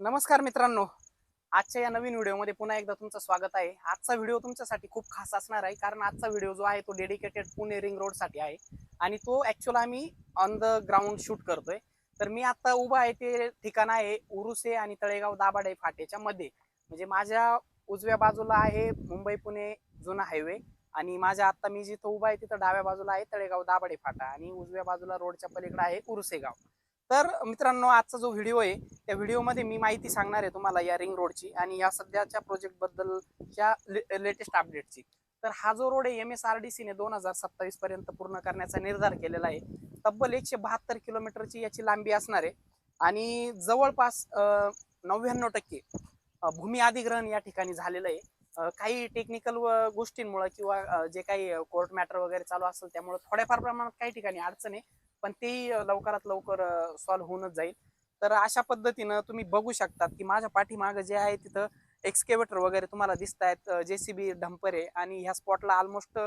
नमस्कार मित्रांनो. आजच्या या नवीन व्हिडिओमध्ये पुन्हा एकदा तुमचं स्वागत आहे. आजचा व्हिडिओ तुमच्यासाठी खूप खास असणार आहे कारण आजचा व्हिडिओ जो आहे तो डेडिकेटेड पुणे रिंग रोडसाठी आहे. आणि तो ॲक्च्युअल आम्ही ऑन द ग्राउंड शूट करतोय. तर मी आता उभा आहे ते ठिकाण आहे उरुसे आणि तळेगाव दाभाडे फाटेच्या मध्ये. म्हणजे माझ्या उजव्या बाजूला आहे मुंबई पुणे जुना हायवे आणि माझ्या आत्ता मी जिथं उभा आहे तिथं डाव्या बाजूला आहे तळेगाव दाभाडे फाटा आणि उजव्या बाजूला रोडच्या पलीकडे आहे उरुसे गाव तर मित्रांनो आजचा जो व्हिडिओ आहे त्या व्हिडिओमध्ये मी माहिती सांगणार आहे तुम्हाला या रिंग रोडची आणि या सध्याच्या प्रोजेक्ट बद्दलच्या लेटेस्ट अपडेटची तर हा जो रोड आहे एम एस आर डी सीने दोन हजार सत्तावीस पर्यंत पूर्ण करण्याचा निर्धार केलेला आहे. तब्बल एकशे बहात्तर किलोमीटरची याची लांबी असणार आहे. आणि जवळपास नव्याण्णव टक्के भूमी अधिग्रहण या ठिकाणी झालेलं आहे. काही टेक्निकल गोष्टींमुळे किंवा जे काही कोर्ट मॅटर वगैरे चालू असेल त्यामुळे थोड्याफार प्रमाणात काही ठिकाणी अडचण आहे. पण तेही लवकरात लवकर सॉल्व्ह होऊनच जाईल. तर अशा पद्धतीनं तुम्ही बघू शकतात की माझ्या पाठीमागं जे आहे तिथं एक्सकेवेटर वगैरे तुम्हाला दिसत आहेत जे सी बी ढंपर आहे आणि ह्या स्पॉटला ऑलमोस्ट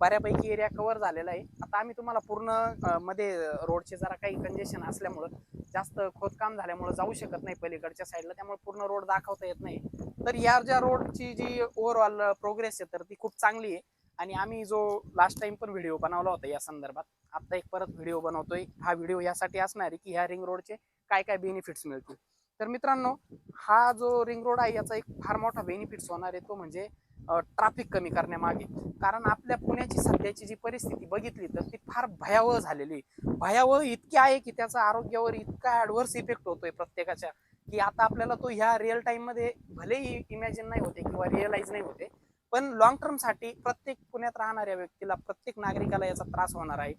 बऱ्यापैकी एरिया कव्हर झालेला आहे. आता आम्ही तुम्हाला पूर्णमध्ये रोडचे जरा काही कंजेशन असल्यामुळं जास्त खोदकाम झाल्यामुळं जाऊ शकत नाही पलीकडच्या साईडला त्यामुळे पूर्ण रोड दाखवता येत नाही. तर या ज्या रोडची जी ओव्हरऑल प्रोग्रेस आहे तर ती खूप चांगली आहे. आणि आम्ही जो लास्ट टाइम पण व्हिडिओ बनवला होता या संदर्भात आता एक परत व्हिडिओ बनवतोय. हा व्हिडिओ यासाठी असणार आहे की ह्या रिंग रोडचे काय काय बेनिफिट्स मिळतील. तर मित्रांनो हा जो रिंग रोड आहे याचा एक फार मोठा बेनिफिट्स होणार आहे तो म्हणजे ट्रॅफिक कमी करण्यामागे. कारण आपल्या पुण्याची सध्याची जी परिस्थिती बघितली तर ती फार भयावह झालेली आहे. भयावह इतकी आहे की त्याचा आरोग्यावर इतका ऍडव्हर्स इफेक्ट होतोय प्रत्येकाच्या की आता आपल्याला तो ह्या रिअल टाइममध्ये भलेही इमॅजिन नाही होते किंवा रिअलाइज नाही होते पण लॉंग टर्मसाठी प्रत्येक पुण्यात राहणाऱ्या व्यक्तीला प्रत्येक नागरिकाला याचा त्रास होणार आहे.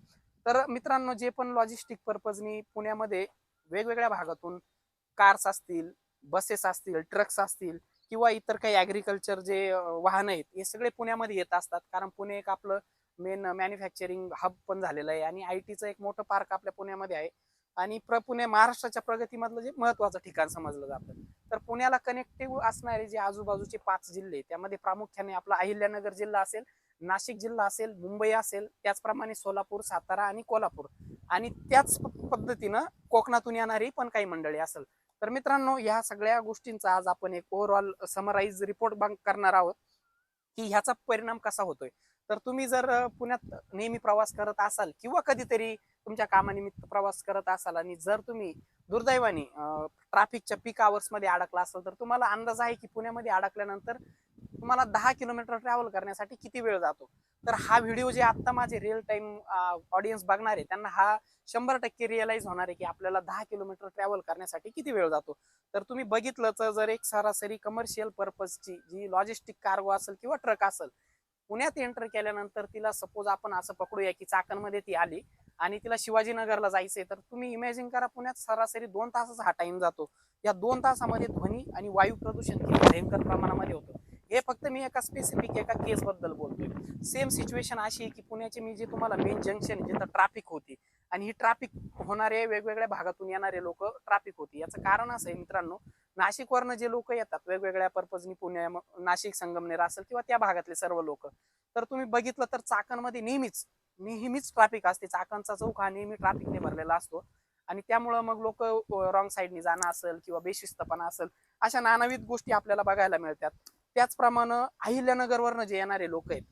तर मित्रांनो जे पण लॉजिस्टिक पर्पजनी पुण्यामध्ये वेगवेगळ्या भागातून कार्स असतील बसेस असतील ट्रक्स असतील किंवा इतर काही ॲग्रिकल्चर जे वाहन आहेत हे सगळे पुण्यामध्ये येत असतात. कारण पुणे एक आपलं मेन मॅन्युफॅक्चरिंग हब पण झालेलं आहे आणि आय टीचं एक मोठं पार्क आपल्या पुण्यामध्ये आहे. आणि प्र पुणे महाराष्ट्राच्या प्रगतीमधलं जे महत्वाचं ठिकाण समजलं जातं. तर पुण्याला कनेक्टिव्ह असणारे जे आजूबाजूचे पाच जिल्हे त्यामध्ये प्रामुख्याने आपला अहिल्यानगर जिल्हा असेल नाशिक जिल्हा असेल मुंबई असेल त्याचप्रमाणे सोलापूर सातारा आणि कोल्हापूर. आणि त्याच पद्धतीनं कोकणातून येणारी पण काही मंडळी असेल. तर मित्रांनो ह्या सगळ्या गोष्टींचा आज आपण एक ओव्हरऑल समराईज रिपोर्ट करणार आहोत की ह्याचा परिणाम कसा होतोय. तर तुम्ही जर पुण्यात नेहमी प्रवास करत असाल किंवा कधीतरी तुमच्या कामानिमित्त प्रवास करत असाल आणि जर तुम्ही दुर्दैवाने ट्रॅफिकच्या पीकमध्ये अडकला असाल तर तुम्हाला अंदाज आहे की पुण्यामध्ये अडकल्यानंतर तुम्हाला दहा किलोमीटर ट्रॅव्हल करण्यासाठी किती वेळ जातो? तर हा व्हिडिओ जे आत्ता माझे रिअल टाइम ऑडियन्स बघणार आहे त्यांना हा शंभर टक्के रिअलाईज होणार आहे की आपल्याला दहा किलोमीटर ट्रॅव्हल करण्यासाठी किती वेळ जातो? तर तुम्ही बघितलं तर जर एक सरासरी कमर्शियल पर्पजची जी लॉजिस्टिक कार्गो असेल किंवा ट्रक असेल पुण्यात एंटर केल्यानंतर तिला सपोज आपण असं पकडूया की चाकणमध्ये ती आली आणि तिला शिवाजीनगरला जायचंय तर तुम्ही इमॅजिन करा पुण्यात सरासरी दोन तासाचा हा टाइम जातो. या दोन तासामध्ये ध्वनी आणि वायू प्रदूषण किती भयंकर प्रमाणामध्ये होतं. हे फक्त मी एका स्पेसिफिक एका केस बद्दल बोलतोय. सेम सिच्युएशन अशी आहे की पुण्याचे मी जे तुम्हाला मेन जंक्शन जिथं ट्रॅफिक होती आणि ही ट्रॅफिक होणारे वेगवेगळ्या भागातून येणारे लोक ट्रॅफिक होती. याचं कारण असं आहे मित्रांनो नाशिकवरनं जे लोक येतात वेगवेगळ्या पर्पजनी पुण्या नाशिक संगमनेर असेल किंवा त्या भागातले सर्व लोक तर तुम्ही बघितलं तर चाकणमध्ये नेहमीच नेहमीच ट्रॅफिक असते. चाकणचा चौक हा नेहमी ट्रॅफिकने भरलेला असतो. आणि त्यामुळं मग लोक रॉंग साईडने जाणं असेल किंवा बेशिस्तपणा असेल अशा नानाविध गोष्टी आपल्याला बघायला मिळतात. त्याचप्रमाणे अहिल्यानगरवरनं जे येणारे लोक आहेत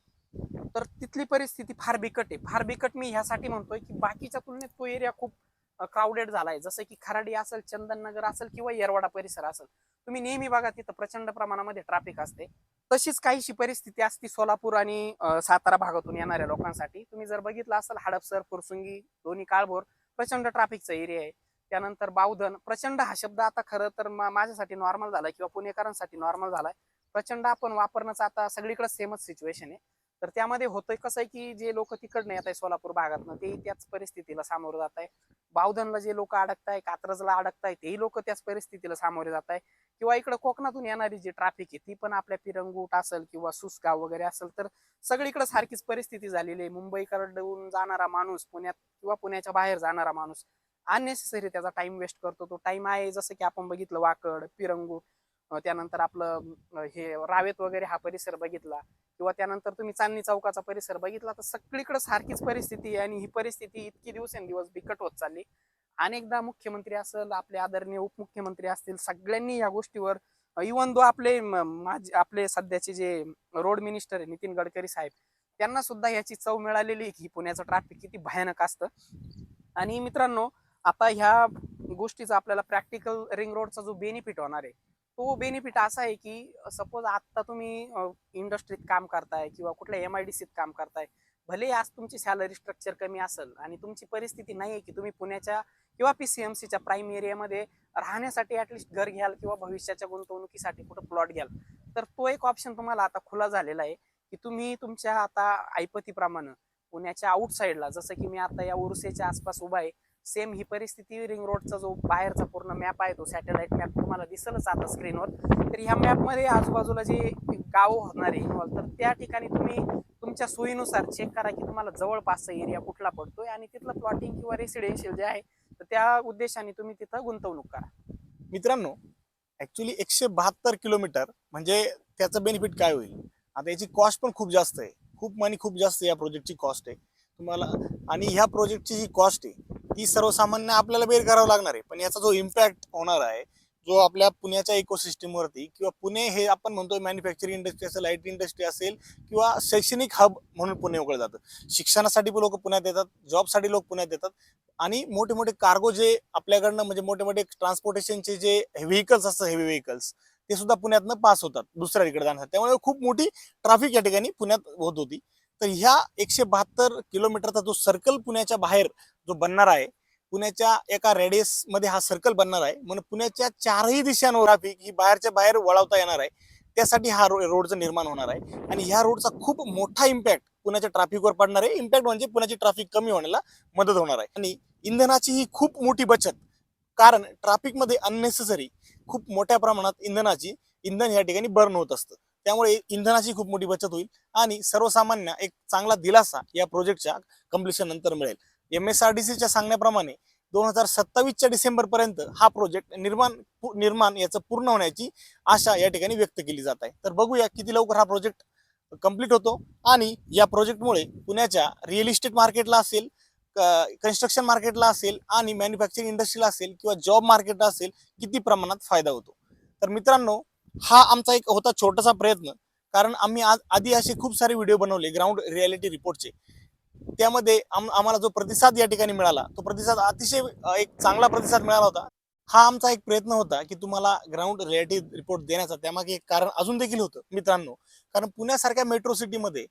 तर तिथली परिस्थिती फार बिकट आहे. फार बिकट मी ह्यासाठी म्हणतोय की बाकीच्या तुलनेत तो एरिया खूप क्राऊडेड झालाय. जसं की खराडी असेल चंदननगर असेल किंवा येरवाडा परिसर असेल. तुम्ही नेहमी बघा तिथं प्रचंड प्रमाणामध्ये ट्रॅफिक असते. तशीच काहीशी परिस्थिती असती सोलापूर आणि सातारा भागातून येणाऱ्या लोकांसाठी. तुम्ही जर बघितलं असेल हडपसर फुरसुंगी दोन्ही काळभोर प्रचंड ट्रॅफिकचा एरिया आहे. त्यानंतर बावधन प्रचंड हा शब्द आता खरं तर माझ्यासाठी नॉर्मल झालाय किंवा पुणेकरांसाठी नॉर्मल झालाय. प्रचंड आपण वापरणंच आता सगळीकडे सेमच सिच्युएशन आहे. तर त्यामध्ये होतंय कसं आहे की जे लोक तिकडनं येत आहे सोलापूर भागातनं ते त्याच परिस्थितीला सामोरं जात आहे बावधनला जे लोक अडकताय कात्रजला अडकताय तेही लोक त्याच परिस्थितीला सामोरे जात आहे किंवा इकडे कोकणातून येणारी जी ट्रॅफिक आहे ती पण आपल्या पिरंगूट असेल किंवा सुसगाव वगैरे असेल तर सगळीकडे सारखीच परिस्थिती झालेली आहे. मुंबईकडून जाणारा माणूस पुण्यात किंवा पुण्याच्या बाहेर जाणारा माणूस अननेसेसरी त्याचा टाइम वेस्ट करतो. तो टाइम आहे जसं की आपण बघितलं वाकड पिरंगूट त्यानंतर आपलं हे रावेत वगैरे हा परिसर बघितला. किंवा त्यानंतर तुम्ही चांदणी चौकाचा परिसर बघितला तर सगळीकडे सारखीच परिस्थिती आहे आणि ही परिस्थिती इतकी दिवसेंदिवस बिकट होत चालली. अनेकदा मुख्यमंत्री असेल आपले आदरणीय उपमुख्यमंत्री असतील सगळ्यांनी या गोष्टीवर इवन दो आपले माझे आपले सध्याचे जे रोड मिनिस्टर आहे नितीन गडकरी साहेब त्यांना सुद्धा याची चव मिळालेली की पुण्याचं ट्रॅफिक किती भयानक असतं. आणि मित्रांनो आता ह्या गोष्टीचा आपल्याला प्रॅक्टिकल रिंग रोडचा जो बेनिफिट होणार आहे तो बेनिफिट असा आहे की सपोज आत्ता तुम्ही इंडस्ट्रीत काम करताय किंवा कुठल्या एम आय डी सीत काम करताय भले आज तुमची सॅलरी स्ट्रक्चर कमी असेल आणि तुमची परिस्थिती नाही आहे की तुम्ही पुण्याच्या किंवा पी सी एम सीच्या प्राईम एरियामध्ये राहण्यासाठी ॲटलिस्ट घर घ्याल किंवा भविष्याच्या गुंतवणुकीसाठी कुठं प्लॉट घ्याल. तर तो एक ऑप्शन तुम्हाला आता खुला झालेला आहे की तुम्ही तुमच्या आता ऐपतीप्रमाणे पुण्याच्या आउटसाईडला जसं की मी आता या उरुसेच्या आसपास उभा आहे सेम ही परिस्थिती रिंग रोडचा जो बाहेरचा पूर्ण मॅप आहे तो सॅटेलाईट मॅप तुम्हाला दिसलच आता स्क्रीनवर तर ह्या मॅपमध्ये आजूबाजूला जे गाव होणार आहे इन्व्हॉल्व तर त्या ठिकाणी तुम्ही तुमच्या सोयीनुसार चेक करा की तुम्हाला जवळपासचा एरिया कुठला पडतोय आणि तिथलं प्लॉटिंग किंवा रेसिडेन्शियल जे आहे तर त्या उद्देशाने तुम्ही तिथं गुंतवणूक करा. मित्रांनो ऍक्च्युली एकशे बहात्तर किलोमीटर म्हणजे त्याचं बेनिफिट काय होईल? आता याची कॉस्ट पण खूप जास्त आहे. खूप मनी खूप जास्त आहे या प्रोजेक्टची कॉस्ट आहे. तुम्हाला आणि ह्या प्रोजेक्टची जी कॉस्ट आहे ती सर्वसामान्य आपल्याला बेर करावं लागणार आहे. पण याचा जो इम्पॅक्ट होणार आहे जो आपल्या पुण्याच्या इकोसिस्टमवरती किंवा पुणे हे आपण म्हणतो मॅन्युफॅक्चरिंग इंडस्ट्री असेल आय टी इंडस्ट्री असेल किंवा शैक्षणिक हब म्हणून पुणे उघडलं जातं. शिक्षणासाठी लोक पुण्यात येतात जॉबसाठी लोक पुण्यात येतात आणि मोठे मोठे कार्गो जे आपल्याकडनं म्हणजे मोठे मोठे ट्रान्सपोर्टेशनचे जे व्हेकल्स असतात हेवी व्हेकल्स ते सुद्धा पुण्यातनं पास होतात दुसऱ्या जाण्यासाठी त्यामुळे खूप मोठी ट्रॅफिक या ठिकाणी पुण्यात होत होती. तर ह्या एकशे बहात्तर किलोमीटरचा जो सर्कल पुण्याच्या बाहेर जो बनणार आहे पुण्याच्या एका रेडियसमध्ये हा सर्कल बनणार आहे. म्हणून पुण्याच्या चारही दिशांवर ट्रॅफिक ही बाहेरच्या बाहेर वळवता येणार आहे. त्यासाठी हा रो रोडचं निर्माण होणार आहे. आणि ह्या रोडचा खूप मोठा इम्पॅक्ट पुण्याच्या ट्रॅफिकवर पडणार आहे. इम्पॅक्ट म्हणजे पुण्याची ट्रॅफिक कमी होण्याला मदत होणार आहे. आणि इंधनाची ही खूप मोठी बचत कारण ट्रॅफिकमध्ये अननेसेसरी खूप मोठ्या प्रमाणात इंधनाची इंधन या ठिकाणी बर्न होत असतं. त्यामुळे इंधनाची खूप मोठी बचत होईल. आणि सर्वसामान्य एक चांगला दिलासा या प्रोजेक्टच्या कम्प्लिशन नंतर मिळेल. एम एस आर डी सीच्या सांगण्याप्रमाणे दोन हजार सत्तावीसच्या डिसेंबरपर्यंत हा प्रोजेक्ट निर्माण निर्माण याचं पूर्ण होण्याची आशा या ठिकाणी व्यक्त केली जात आहे. तर बघूया किती लवकर हा प्रोजेक्ट कंप्लीट होतो आणि या प्रोजेक्टमुळे पुण्याच्या रिअल इस्टेट मार्केटला असेल कन्स्ट्रक्शन मार्केटला असेल आणि मॅन्युफॅक्चरिंग इंडस्ट्रीला असेल किंवा जॉब मार्केटला असेल किती प्रमाणात फायदा होतो. तर मित्रांनो हा आमचा एक होता छोटासा प्रयत्न. कारण आम्ही आज आधी असे खूप सारे व्हिडिओ बनवले ग्राउंड रियालिटी रिपोर्टचे. त्यामध्ये आम आम्हाला जो प्रतिसाद या ठिकाणी मिळाला तो प्रतिसाद अतिशय एक चांगला प्रतिसाद मिळाला होता. हा आमचा एक प्रयत्न होता की तुम्हाला ग्राउंड रियालिटी रिपोर्ट देण्याचा त्यामागे एक कारण अजून देखील होतं मित्रांनो. कारण पुण्यासारख्या मेट्रो सिटीमध्ये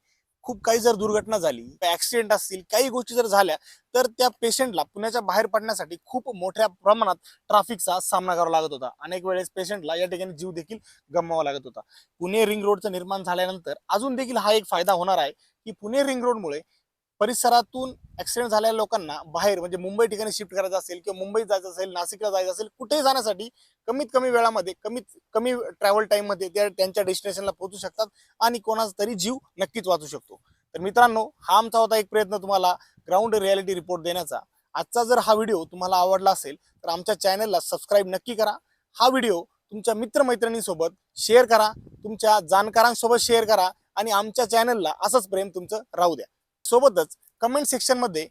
खूप काही जर दुर्घटना झाली ऍक्सिडेंट असतील काही गोष्टी जर झाल्या तर त्या पेशंटला पुण्याच्या बाहेर पडण्यासाठी खूप मोठ्या प्रमाणात ट्रॅफिकचा सामना करावा लागत होता. अनेक वेळेस पेशंटला या ठिकाणी जीव देखील गमवावा लागत होता. पुणे रिंग रोडचं निर्माण झाल्यानंतर अजून देखील हा एक फायदा होणार आहे की पुणे रिंग रोडमुळे परिसरातून ॲक्सिडेंट झालेल्या लोकांना बाहेर म्हणजे मुंबई ठिकाणी शिफ्ट करायचं असेल किंवा मुंबईत जायचं असेल नाशिकला जायचं असेल कुठेही जाण्यासाठी कमीत कमी वेळामध्ये कमीत कमी ट्रॅव्हल टाईममध्ये त्या त्यांच्या डेस्टिनेशनला पोहोचू शकतात आणि कोणाचा तरी जीव नक्कीच वाचू शकतो. तर मित्रांनो हा आमचा होता एक प्रयत्न तुम्हाला ग्राउंड रियालिटी रिपोर्ट देण्याचा. आजचा जर हा व्हिडिओ तुम्हाला आवडला असेल तर आमच्या चॅनलला सबस्क्राईब नक्की करा. हा व्हिडिओ तुमच्या मित्रमैत्रिणींसोबत शेअर करा तुमच्या जाणकारांसोबत शेअर करा आणि आमच्या चॅनलला असंच प्रेम तुमचं राहू द्या. सोबतच कमेंट सेक्शनमध्ये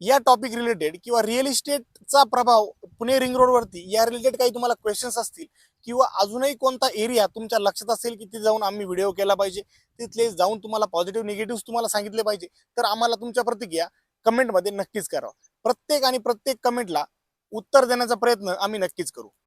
या टॉपिक रिलेटेड किंवा रिअल इस्टेटचा प्रभाव पुणे रिंग रोडवरती या रिलेटेड काही तुम्हाला क्वेश्चन्स असतील किंवा अजूनही कोणता एरिया तुमच्या लक्षात असेल की तिथे जाऊन आम्ही व्हिडिओ केला पाहिजे तिथले जाऊन तुम्हाला पॉझिटिव्ह निगेटिव्ह तुम्हाला सांगितले पाहिजे तर आम्हाला तुमच्या प्रतिक्रिया कमेंटमध्ये नक्कीच करा. प्रत्येक आणि प्रत्येक कमेंटला उत्तर देण्याचा प्रयत्न आम्ही नक्कीच करू.